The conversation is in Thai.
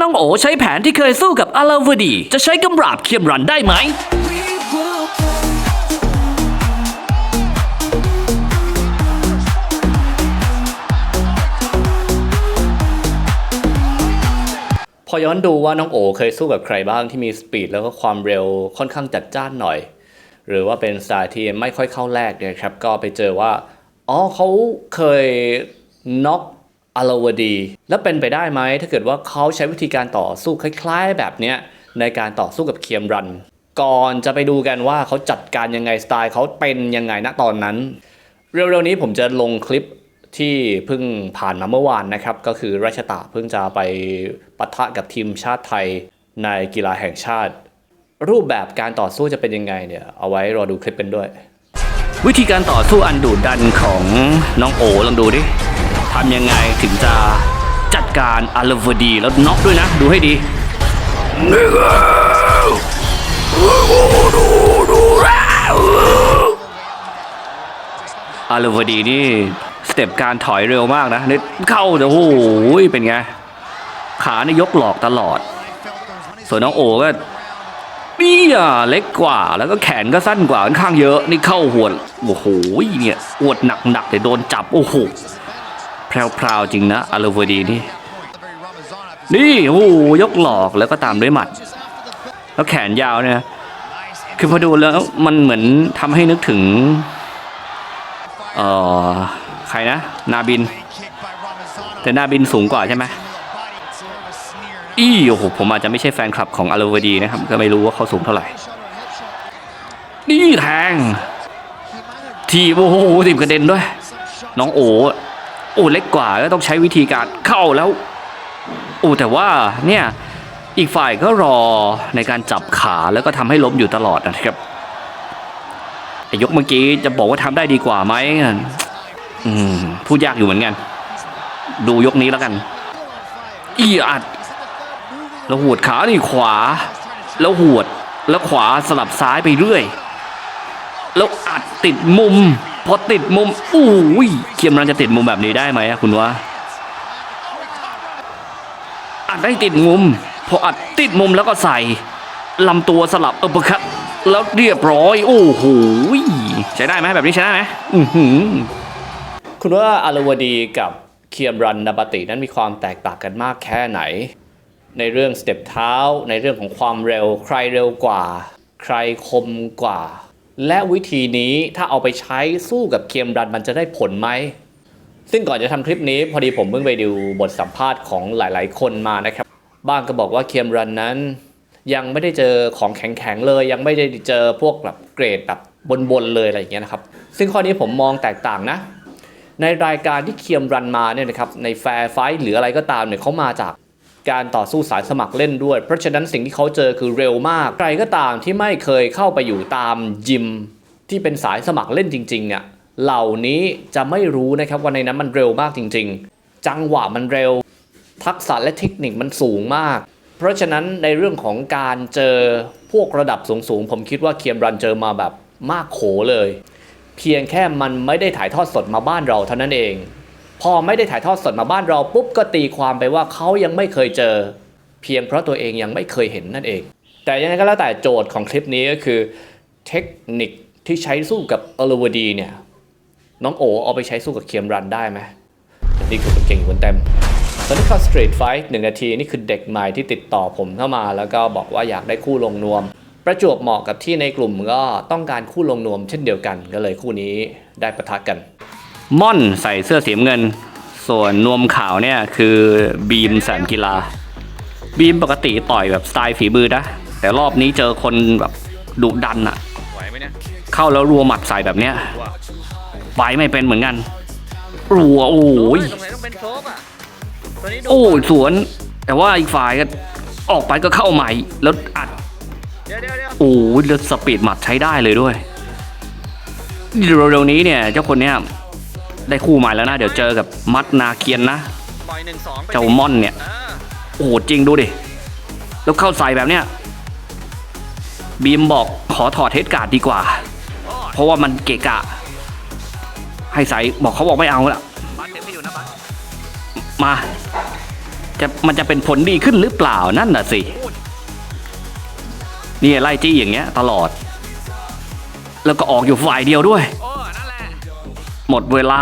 น้องโอใช้แผนที่เคยสู้กับอาลาวดี จะใช้กำราบเคียมรันได้ไหมพอย้อนดูว่าน้องโอเคยสู้กับใครบ้างที่มีสปีดแล้วก็ความเร็วค่อนข้างจัดจ้านหน่อย หรือว่าเป็นสไตล์ที่ไม่ค่อยเข้าแรกเนี่ยครับ ก็ไปเจอว่า อ๋อเขาเคยน็อก อลาวดี แล้วเป็นไปได้ไหมถ้าเกิดว่าเขาใช้วิธีการต่อสู้คล้าย ๆ แบบเนี้ยในการต่อสู้กับเคียมรัน ก่อนจะไปดูกันว่าเขาจัดการยังไงสไตล์เขาเป็นยังไงณตอนนั้น เร็วๆนี้ผมจะลงคลิปที่เพิ่งผ่านมาเมื่อวานนะครับ ก็คือราชตะเพิ่งจะไปปะทะกับทีมชาติไทยในกีฬาแห่งชาติ รูปแบบการต่อสู้จะเป็นยังไงเนี่ย เอาไว้รอดูคลิปเป็นด้วย วิธีการต่อสู้อันดุดันของน้องโอลองดูดิ ทำยังไงถึงจะจัดการอลวดีแล้วน็อกด้วยนะ ดูให้ดีอารวดีนี่สเต็ปการถอยเร็วมากนะนี่เข้าแต่โอ้โหเป็นไง ขานี่ยกหลอกตลอด ส่วนน้องโอก็เปี้ยเล็กกว่าแล้วก็แขนก็สั้นกว่าค่อนข้างเยอะ นี่เข้าหัวโอ้โหเนี่ยอวดหนักๆแต่โดนจับโอ้โห แพรวๆจริงนะอารวดีนี่ นี่โอ้โหยกหลอกแล้วก็ตามด้วยหมัด แล้วแขนยาวเนี่ย คือพอดูแล้วมันเหมือนทำให้นึกถึง เอ่อ ใครนะ นาบิน แต่นาบินสูงกว่าใช่ไหมอี้โอ้โหผมอาจจะไม่ใช่แฟนคลับของอารวดีนะครับ ก็ไม่รู้ว่าเขาสูงเท่าไหร่ นี่แทงทีบโอ้โหทีบกระเด็นด้วย น้องโอ โอ้เล็กกว่าก็ต้องใช้วิธีการเข้าแล้วโอ้แต่ว่าเนี่ยอีกฝ่ายก็รอในการจับขาแล้วก็ทำให้ล้มอยู่ตลอดนะครับยกเมื่อกี้จะบอกว่าทำได้ดีกว่าไหมอืมพูดยากอยู่เหมือนกัน ดูยกนี้แล้วกัน อีอัดแล้วหวดขานี่ขวา แล้วหวดแล้วขวาสลับซ้ายไปเรื่อย แล้วอัดติดมุม พอติดมุมอู้ยเคียมรันจะติดมุมแบบนี้ได้ไหมคุณว่าอัดได้ติดมุม พออัดติดมุมแล้วก็ใส่ลำตัวสลับเออประคัตแล้วเรียบร้อย โอ้โหใช้ได้ไหมแบบนี้ใช้ได้ไหมอือหือคุณว่าอารวดีกับเคียมรันนาบตินั้นมีความแตกต่างกันมากแค่ไหน ในเรื่องสเต็ปเท้าในเรื่องของความเร็วใครเร็วกว่า ใครคมกว่า และวิธีนี้ถ้าเอาไปใช้สู้กับเคียมรันมันจะได้ผลไหม ซึ่งก่อนจะทำคลิปนี้พอดีผมเพิ่งไปดูบทสัมภาษณ์ของหลาย ๆ คนมานะครับ บ้างก็บอกว่าเคียมรันนั้น ยังไม่ได้เจอของแข็งๆเลย ยังไม่ได้เจอพวกแบบเกรดแบบบนๆเลยอะไรอย่างเงี้ยนะครับ ซึ่งข้อนี้ผมมองแตกต่างนะ ในรายการที่เคียมรันมาเนี่ยนะครับในแฟร์ไฟท์หรืออะไรก็ตามเนี่ยเขามาจาก การต่อสู้สายสมัครเล่นด้วย เพราะฉะนั้นสิ่งที่เขาเจอคือเร็วมาก ใครก็ตามที่ไม่เคยเข้าไปอยู่ตามยิม ที่เป็นสายสมัครเล่นจริงๆเนี่ยเหล่านี้จะไม่รู้นะครับว่าในนั้นมันเร็วมากจริง ๆ จังหวะมันเร็ว ทักษะและเทคนิคมันสูงมาก เพราะฉะนั้นในเรื่องของการเจอพวกระดับสูงๆ ผมคิดว่าเคียมรันเจอมาแบบมากโขเลย เพียงแค่มันไม่ได้ถ่ายทอดสดมาบ้านเราเท่านั้นเอง พอไม่ได้ถ่ายทอดสดมาบ้านเราปุ๊บก็ตีความไปว่าเขายังไม่เคยเจอ เพียงเพราะตัวเองยังไม่เคยเห็นนั่นเอง แต่ยังไงก็แล้วแต่โจทย์ของคลิปนี้ก็คือเทคนิคที่ใช้สู้กับอลวดีเนี่ยน้องโอเอาไปใช้สู้กับเคียมรันได้ไหมนี่คือคนเก่งคนเต็มตอนนี้เข้าสตรีทไฟท์หนึ่งนาทีนี่คือเด็กใหม่ที่ติดต่อผมเข้ามา แล้วก็บอกว่าอยากได้คู่ลงนวม ประจวบเหมาะกับที่ในกลุ่มก็ต้องการคู่ลงนวมเช่นเดียวกันก็เลยคู่นี้ได้ประทะกัน ม่อนใส่เสื้อสีน้ำเงิน ส่วนนวมขาวเนี่ยคือบีมแสนกีฬา บีมปกติต่อยแบบสไตล์ฝีมือนะ แต่รอบนี้เจอคนแบบดุดันอะไหวไหมเนี่ยเข้าแล้วรัวหมัดใส่แบบเนี้ยไปไม่เป็นเหมือนกัน รัวโอ้ยตรงไหนต้องเป็นโชกอะตัวนี้ดูโอ้ยสวน แต่ว่าอีกฝ่ายก็ออกไปก็เข้าใหม่แล้วอัดเดี๋ยวเดี๋ยวเดี๋ยวโอ้ยแล้วสปีดหมัดใช้ได้เลยด้วยเร็วๆนี้เนี่ย เจ้าคนเนี้ย ได้คู่ใหม่แล้วนะ เดี๋ยวเจอกับมัดนาเคียนนะ ปล่อยหนึ่งสองไปเจ้าม่อนเนี่ยอ่าโอ้โหจริงดูดิ แล้วเข้าใส่แบบเนี้ยบีมบอกขอถอดเทสการ์ดดีกว่าเพราะว่ามันเกะกะ ให้ใส่บอกเขาบอกไม่เอาละบัสเต็มไม่อยู่นะบัสมาจะมันจะเป็นผลดีขึ้นหรือเปล่านั่นน่ะสินี่ไล่จี้อย่างเงี้ย ตลอด แล้วก็ออกอยู่ฝ่ายเดียวด้วย โอ้นั่นแหละ หมดเวลา